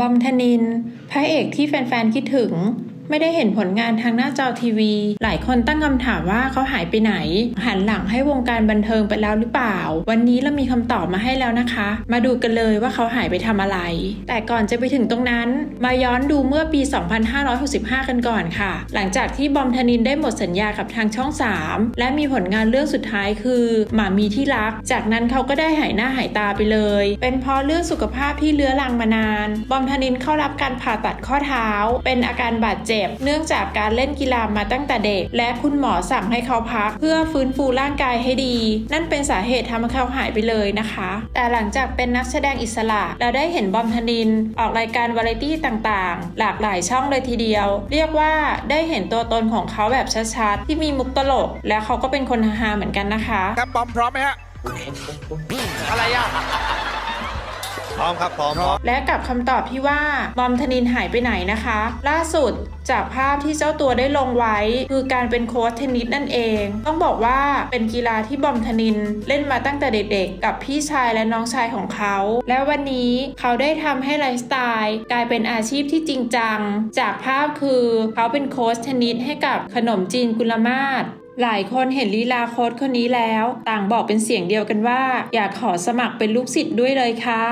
บอมธนิน พระเอกที่แฟนๆคิดถึง ไม่ได้เห็นผลงานทางหน้าจอทีวี หลายคนตั้งคำถามว่าเขาหายไปไหน หันหลังให้วงการบันเทิงไปแล้วหรือเปล่า วันนี้เรามีคำตอบมาให้แล้วนะคะ มาดูกันเลยว่าเขาหายไปทำอะไร แต่ก่อนจะไปถึงตรงนั้น มาย้อนดูเมื่อปี 2565 กันก่อนค่ะ หลังจากที่บอมธนินได้หมดสัญญากับทางช่อง 3 และมีผลงานเรื่องสุดท้ายคือหมามีที่รัก จากนั้นเขาก็ได้หายหน้าหายตาไปเลย เป็นเพราะเรื่องสุขภาพที่เลื้อรังมานาน บอมธนินเข้ารับการผ่าตัดข้อเท้า เป็นอาการบาดเจ็บเนื่องจากการเล่นกีฬามาตั้งแต่เด็ก และคุณหมอสั่งให้เขาพัก เพื่อฟื้นฟูร่างกายให้ดี นั่นเป็นสาเหตุทำให้เขาหายไปเลยนะคะ แต่หลังจากเป็นนักแสดงอิสระ เราได้เห็นบอมธนิน ออกรายการวาไรตี้ต่างๆ หลากหลายช่องเลยทีเดียว เรียกว่าได้เห็นตัวตนของเขาแบบชัดๆที่มีมุกตลก และเขาก็เป็นคนฮาๆเหมือนกันนะคะครับบอมพร้อมไหมฮะอะไรอะ พร้อมครับพร้อมและกับคำตอบที่ว่าบอมธนินหายไปไหนนะคะ ล่าสุดจากภาพที่เจ้าตัวได้ลงไว้ คือการเป็นโค้ชเทนนิสนั่นเอง ต้องบอกว่าเป็นกีฬาที่บอมธนินเล่นมาตั้งแต่เด็กๆ กับพี่ชายและน้องชายของเขา และวันนี้เขาได้ทำให้ไลฟ์สไตล์กลายเป็นอาชีพที่จริงจัง จากภาพคือเขาเป็นโค้ชเทนนิสให้กับขนมจีนกุลมาศหลายคนเห็นลีลาโค้ชคนนี้แล้ว ต่างบอกเป็นเสียงเดียวกันว่า อยากขอสมัครเป็นลูกศิษย์ด้วยเลยค่ะ